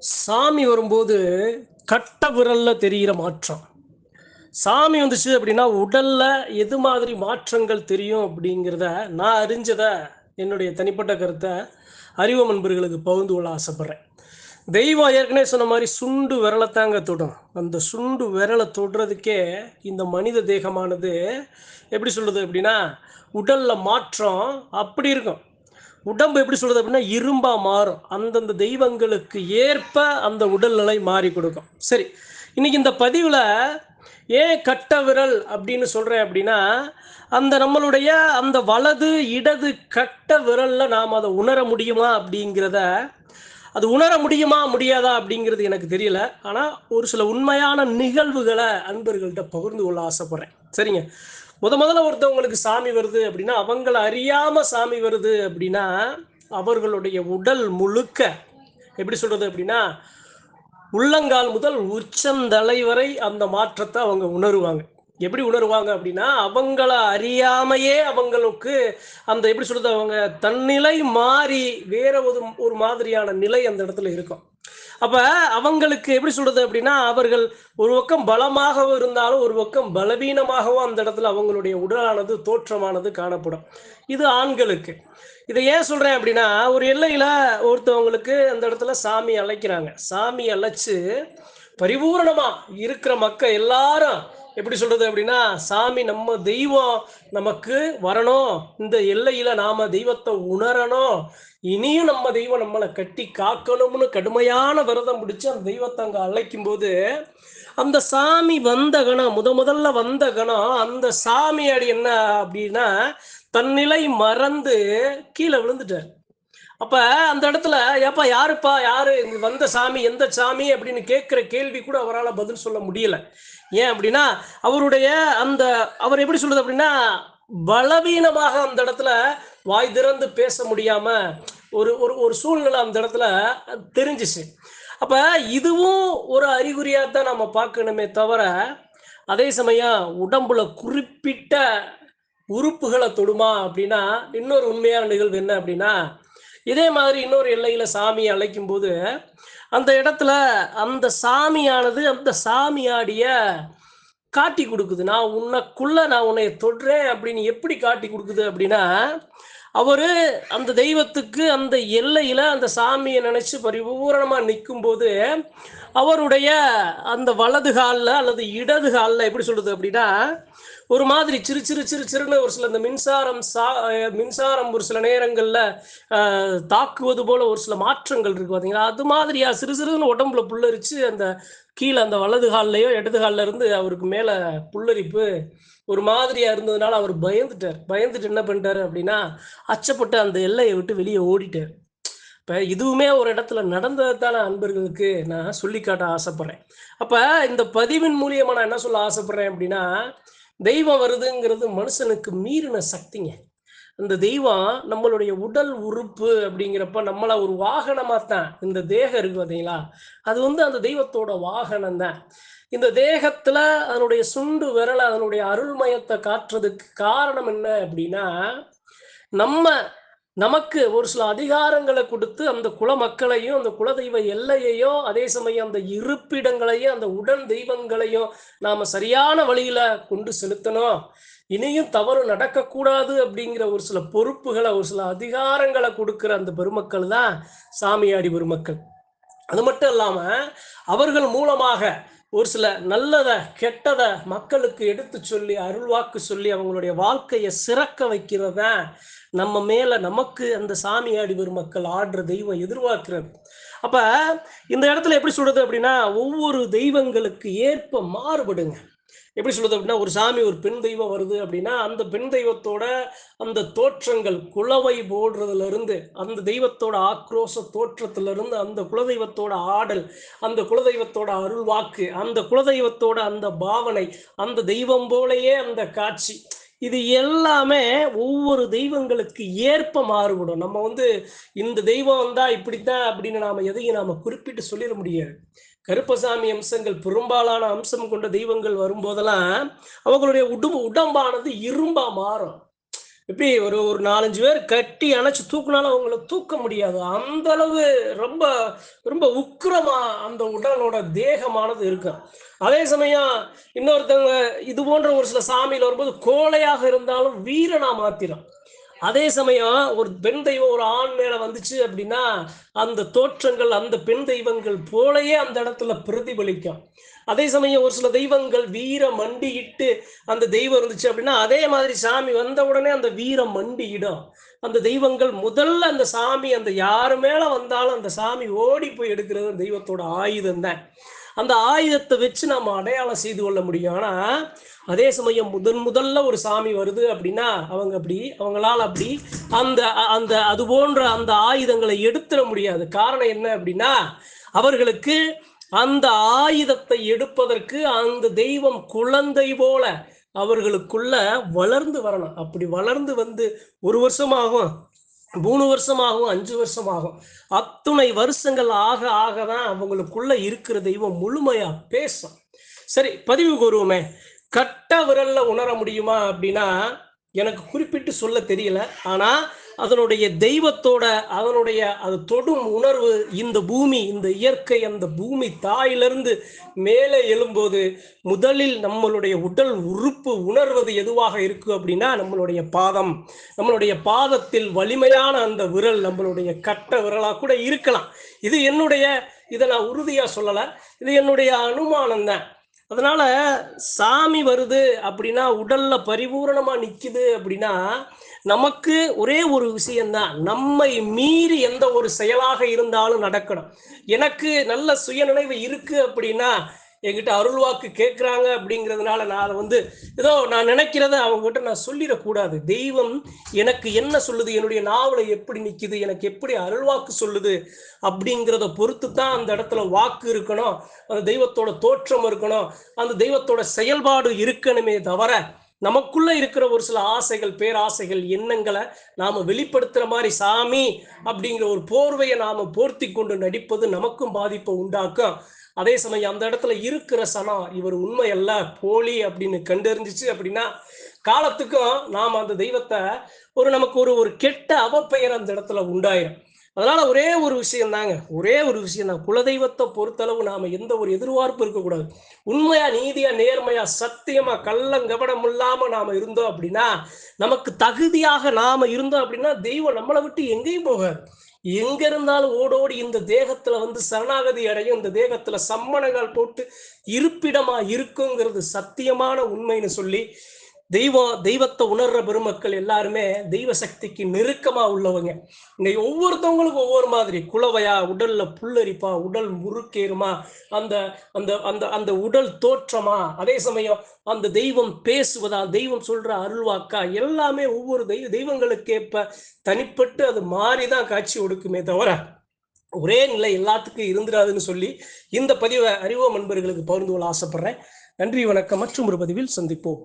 சாமி வரும்போது கட்ட விரல்ல தெரிகிற மாற்றம். சாமி வந்துச்சு அப்படின்னா உடல்ல எது மாதிரி மாற்றங்கள் தெரியும் அப்படிங்கிறத நான் அறிஞ்சத என்னுடைய தனிப்பட்ட கருத்தை அறிவு நண்பர்களுக்கு பகிர்ந்து கொள்ள ஆசைப்படுறேன். தெய்வம் ஏற்கனவே சொன்ன மாதிரி சுண்டு விரலைத்தாங்க தொடும். அந்த சுண்டு விரலை தொடுறதுக்கே இந்த மனித தேகமானது எப்படி சொல்கிறது அப்படின்னா உடலில் மாற்றம் அப்படி இருக்கும். உடம்பு எப்படி சொல்றது அப்படின்னா இரும்பா மாறும். அந்தந்த தெய்வங்களுக்கு ஏற்ப அந்த உடல்நிலை மாறி கொடுக்கும். சரி இன்னைக்கு இந்த பதிவில் ஏன் கட்ட விரல் அப்படின்னு சொல்கிறேன் அப்படின்னா அந்த நம்மளுடைய அந்த வலது இடது கட்ட விரலில் நாம் அதை உணர முடியுமா அப்படிங்கிறத அது உணர முடியுமா முடியாதா அப்படிங்கிறது எனக்கு தெரியல. ஆனால் ஒரு சில உண்மையான நிகழ்வுகளை அன்பர்கள்ட்ட பகிர்ந்து கொள்ள ஆசைப்பட்றேன். சரிங்க. முத முதல்ல ஒருத்தவங்களுக்கு சாமி வருது அப்படின்னா அவங்கள அறியாம சாமி வருது அப்படின்னா அவர்களுடைய உடல் முழுக்க எப்படி சொல்றது அப்படின்னா உள்ளங்கால் முதல் உச்சந்தலை வரை அந்த மாற்றத்தை அவங்க உணருவாங்க. எப்படி உணருவாங்க அப்படின்னா அவங்கள அறியாமையே அவங்களுக்கு அந்த எப்படி சொல்றது அவங்க தன்னிலை மாறி வேற ஒரு ஒரு மாதிரியான நிலை அந்த இடத்துல இருக்கும். அப்ப அவங்களுக்கு எப்படி சொல்றது அப்படின்னா அவர்கள் ஒரு பக்கம் பலமாகவும் இருந்தாலும் ஒரு பக்கம் பலவீனமாகவும் அந்த இடத்துல அவங்களுடைய உடலானது தோற்றமானது காணப்படும். இது ஆண்களுக்கு. இதை ஏன் சொல்றேன் அப்படின்னா ஒரு எல்லையில ஒருத்தவங்களுக்கு அந்த இடத்துல சாமி அழைக்கிறாங்க. சாமி அழைச்சு பரிபூரணமா இருக்கிற மக்கள் எல்லாரும் எப்படி சொல்றது அப்படின்னா சாமி நம்ம தெய்வம் நமக்கு வரணும். இந்த எல்லையில நாம தெய்வத்தை உணரணும். இனியும் நம்ம தெய்வம் நம்மளை கட்டி காக்கணும்னு கடுமையான விரதம் பிடிச்சு அந்த தெய்வத்தை அங்க அழைக்கும் போது அந்த சாமி வந்த கணம் முத முதல்ல வந்த கணம் அந்த சாமியாடி என்ன அப்படின்னா தன்னிலை மறந்து கீழே விழுந்துட்டார். அப்ப அந்த இடத்துல ஏப்பா யாருப்பா? யாரு? வந்த சாமி எந்த சாமி? அப்படின்னு கேட்கிற கேள்வி கூட அவரால் பதில் சொல்ல முடியல. ஏன் அப்படின்னா அவருடைய அந்த அவர் எப்படி சொல்றது அப்படின்னா பலவீனமாக அந்த இடத்துல வாய் திறந்து பேச முடியாம ஒரு ஒரு ஒரு சூழ்நிலை அந்த இடத்துல தெரிஞ்சிச்சு. அப்ப இதுவும் ஒரு அறிகுறியா தான் நம்ம பார்க்கணுமே தவிர அதே சமயம் உடம்புல குறிப்பிட்ட உறுப்புகளை தொடுமா அப்படின்னா இன்னொரு உண்மையான நிகழ்வு என்ன அப்படின்னா இதே மாதிரி இன்னொரு எல்லையில சாமியை அழைக்கும் போது அந்த இடத்துல அந்த சாமியானது அந்த சாமியாடிய காட்டி கொடுக்குது. நான் உன்னைக்குள்ள நான் உன்னை தொடுறேன் அப்படின்னு எப்படி காட்டி கொடுக்குது அப்படின்னா அவரு அந்த தெய்வத்துக்கு அந்த எல்லையில அந்த சாமியை நினைச்சு பரிபூரணமா நிற்கும் போது அவருடைய அந்த வலது காலில் அல்லது இடது காலில் எப்படி சொல்றது அப்படின்னா ஒரு மாதிரி சிறு சிறு சிறு சிறுன்னு ஒரு சில இந்த மின்சாரம் சா மின்சாரம் ஒரு சில நேரங்களில் தாக்குவது போல ஒரு சில மாற்றங்கள் இருக்கு பார்த்தீங்களா அது மாதிரியா? சிறு சிறுன்னு உடம்புல புல்லரிச்சு அந்த கீழே அந்த வலது கால்லையோ இடது காலில் இருந்து அவருக்கு மேலே புல்லரிப்பு ஒரு மாதிரியா இருந்ததுனால அவர் பயந்துட்டார். பயந்துட்டு என்ன பண்ணிட்டாரு அப்படின்னா அச்சப்பட்டு அந்த எல்லையை விட்டு வெளியே ஓடிட்டார். இப்போ இதுவுமே ஒரு இடத்துல நடந்ததுதான அன்பர்களுக்கு? நான் சொல்லிக்காட்ட ஆசைப்பட்றேன். அப்போ இந்த பதிவின் மூலியமாக நான் என்ன சொல்ல ஆசைப்பட்றேன் அப்படின்னா தெய்வம் வருதுங்கிறது மனுஷனுக்கு மீறின சக்திங்க. அந்த தெய்வம் நம்மளுடைய உடல் உறுப்பு அப்படிங்கிறப்ப நம்மளை ஒரு வாகனமாக தான் இந்த தேகம் இருக்கு பார்த்தீங்களா அது வந்து அந்த தெய்வத்தோட வாகனம் தான். இந்த தேகத்துல அதனுடைய சுண்டு விரலை அதனுடைய அருள்மயத்தை காட்டுறதுக்கு காரணம் என்ன அப்படின்னா நம்ம நமக்கு ஒரு சில அதிகாரங்களை கொடுத்து அந்த குல மக்களையும் அந்த குலதெய்வ எல்லையையும் அதே சமயம் அந்த இருப்பிடங்களையும் அந்த உடன் தெய்வங்களையும் நாம சரியான வழியில கொண்டு செலுத்தணும். இனியும் தவறு நடக்கக்கூடாது அப்படிங்கிற ஒரு சில பொறுப்புகளை ஒரு சில அதிகாரங்களை கொடுக்கிற அந்த பெருமக்கள் தான் சாமியாடி பெருமக்கள். அது மட்டும் இல்லாம அவர்கள் மூலமாக ஒரு சில நல்லதை கெட்டதை மக்களுக்கு எடுத்து சொல்லி அருள்வாக்கு சொல்லி அவங்களுடைய வாழ்க்கையை சிறக்க வைக்கிறதான் நம்ம மேல நமக்கு அந்த சாமியாடி வரும் மக்கள் ஆடுற தெய்வம் எதிர்பார்க்கிறது அப்ப இந்த இடத்துல எப்படி சொல்றது அப்படின்னா ஒவ்வொரு தெய்வங்களுக்கு ஏற்ப மாறுபடுங்க. எப்படி சொல்றது அப்படின்னா ஒரு சாமி ஒரு பெண் தெய்வம் வருது அப்படின்னா அந்த பெண் தெய்வத்தோட அந்த தோற்றங்கள் குலவை போடுறதுல இருந்து அந்த தெய்வத்தோட ஆக்ரோஷ தோற்றத்துல இருந்து அந்த குலதெய்வத்தோட ஆடல் அந்த குலதெய்வத்தோட அருள்வாக்கு அந்த குலதெய்வத்தோட அந்த பாவனை அந்த தெய்வம் போலயே அந்த காட்சி இது எல்லாமே ஒவ்வொரு தெய்வங்களுக்கு ஏற்ப மாறுபடும். நம்ம வந்து இந்த தெய்வம் வந்தா இப்படித்தான் அப்படின்னு நாம எதையும் நாம குறிப்பிட்டு சொல்லிட முடியாது. கருப்பசாமி அம்சங்கள் பெரும்பாலான அம்சம் கொண்ட தெய்வங்கள் வரும்போதெல்லாம் அவங்களுடைய உடம்பு உடம்பானது இரும்பா மாறும். இப்படி ஒரு ஒரு நாலஞ்சு பேர் கட்டி அணைச்சு தூக்குனாலும் அவங்கள தூக்க முடியாது. அந்த அளவு ரொம்ப ரொம்ப உக்கிரமா அந்த உடலோட தேகமானது இருக்கும் அதே சமயம் இன்னொருத்தவங்க இது போன்ற ஒரு சில சாமியில் வரும்போது கோழையாக இருந்தாலும் வீரனா மாத்திரம். அதே சமயம் ஒரு பெண் தெய்வம் ஒரு ஆண் மேல வந்துச்சு அப்படின்னா அந்த தோற்றங்கள் அந்த பெண் தெய்வங்கள் போலயே அந்த இடத்துல பிரதிபலிக்கும். அதே சமயம் ஒரு சில தெய்வங்கள் வீர மண்டியிட்டு அந்த தெய்வம் இருந்துச்சு அப்படின்னா அதே மாதிரி சாமி வந்த உடனே அந்த வீரம் மண்டியிடும். அந்த தெய்வங்கள் முதல்ல அந்த சாமி அந்த யாரு மேல வந்தாலும் அந்த சாமி ஓடி போய் எடுக்கிறது தெய்வத்தோட ஆயுதம் தான் அந்த ஆயுதத்தை வச்சு நம்ம அடையாளம் செய்து கொள்ள முடியும். ஆனால் அதே சமயம் முதன் முதல்ல ஒரு சாமி வருது அப்படின்னா அவங்க அப்படி அவங்களால் அப்படி அந்த அந்த அது போன்ற அந்த ஆயுதங்களை எடுத்துட முடியாது. காரணம் என்ன அப்படின்னா அவர்களுக்கு அந்த ஆயுதத்தை எடுப்பதற்கு அந்த தெய்வம் குழந்தை போல அவர்களுக்குள்ள வளர்ந்து வரணும். அப்படி வளர்ந்து வந்து ஒரு வருஷமாகும். மூணு வருஷமாகும் அஞ்சு வருஷமாகும் அத்துணை வருஷங்கள் ஆக ஆக தான் அவங்களுக்குள்ள இருக்கிற தெய்வம் முழுமையா பேசும். சரி பதிவு கூறுவோமே. கட்ட விரல்ல உணர முடியுமா அப்படின்னா எனக்கு குறிப்பிட்டு சொல்ல தெரியல. ஆனா அதனுடைய தெய்வத்தோட அதனுடைய அது தொடும் உணர்வு இந்த பூமி இந்த இயற்கை அந்த பூமி தாயிலிருந்து மேலே எழும்போது முதலில் நம்மளுடைய உடல் உறுப்பு உணர்வது எதுவாக இருக்கு அப்படின்னா நம்மளுடைய பாதம். நம்மளுடைய பாதத்தில் வலிமையான அந்த விரல் நம்மளுடைய கட்ட விரலாக கூட இருக்கலாம். இது என்னுடைய இதை நான் உறுதியாக சொல்லலை. இது என்னுடைய அனுமானம் தான். அதனால சாமி வருது அப்படின்னா உடல்ல பரிபூரணமா நிக்குது அப்படின்னா நமக்கு ஒரே ஒரு விஷயம்தான். நம்மை மீறி எந்த ஒரு செயலாக இருந்தாலும் நடக்கணும். எனக்கு நல்ல சுயநினைவு இருக்கு அப்படின்னா என்கிட்ட அருள்வாக்கு கேட்குறாங்க அப்படிங்கிறதுனால நான் அதை வந்து ஏதோ நான் நினைக்கிறத அவங்ககிட்ட நான் சொல்லிடக்கூடாது. தெய்வம் எனக்கு என்ன சொல்லுது? என்னுடைய நாவலை எப்படி நிற்கிது எனக்கு எப்படி அருள்வாக்கு சொல்லுது? அப்படிங்கிறத பொறுத்து தான் அந்த இடத்துல வாக்கு இருக்கணும். அந்த தெய்வத்தோட தோற்றம் இருக்கணும். அந்த தெய்வத்தோட செயல்பாடு இருக்கணுமே தவிர நமக்குள்ள இருக்கிற ஒரு சில ஆசைகள் பேராசைகள் எண்ணங்களை நாம வெளிப்படுத்துற மாதிரி சாமி அப்படிங்கிற ஒரு போர்வையை நாம போர்த்தி கொண்டு நடிப்பது நமக்கும் பாதிப்பை உண்டாக்கும் அதே சமயம் அந்த இடத்துல இருக்கிற சனம் இவர் உண்மை அல்ல போலி அப்படின்னு கண்டறிஞ்சிச்சு அப்படின்னா காலத்துக்கும் நாம் அந்த தெய்வத்தை ஒரு நமக்கு ஒரு ஒரு கெட்ட அவப்பெயர் அந்த இடத்துல உண்டாயிரும். அதனால ஒரே ஒரு விஷயம் தாங்க. ஒரே ஒரு விஷயம் தான். குலதெய்வத்தை பொறுத்தளவு நாம எந்த ஒரு எதிர்பார்ப்பு இருக்கக்கூடாது. உண்மையா நீதியா நேர்மையா சத்தியமா கள்ளங்கபடம் இல்லாம நாம இருந்தோம் அப்படின்னா நமக்கு தகுதியாக நாம இருந்தோம் அப்படின்னா தெய்வம் நம்மளை விட்டு எங்கேயும் போகாது. எங்க இருந்தாலும் ஓடோடி இந்த தேகத்துல வந்து சரணாகதி அடையும். இந்த தேகத்துல சம்மணங்கள் போட்டு இருப்பிடமா இருக்குங்கிறது சத்தியமான உண்மைன்னு சொல்லி தெய்வம் தெய்வத்தை உணர்ற பெருமக்கள் எல்லாருமே தெய்வ சக்திக்கு நெருக்கமா உள்ளவங்க. இங்க ஒவ்வொருத்தவங்களுக்கும் ஒவ்வொரு மாதிரி. குளவையா உடல்ல புல்லரிப்பா உடல் முறுக்கேறுமா அந்த அந்த அந்த அந்த உடல் தோற்றமா. அதே சமயம் அந்த தெய்வம் பேசுவதா தெய்வம் சொல்ற அருள்வாக்கா எல்லாமே ஒவ்வொரு தெய்வ தெய்வங்களுக்கு ஏற்ப தனிப்பட்டு அது மாறிதான் காட்சி கொடுக்குமே தவிர ஒரே நிலை எல்லாத்துக்கும் இருந்துடாதுன்னு சொல்லி இந்த பதிவை அறிவோம் நண்பர்களுக்கு பகிர்ந்து கொள்ள ஆசைப்படுறேன். நன்றி வணக்கம். மற்றும் ஒரு பதிவில் சந்திப்போம்.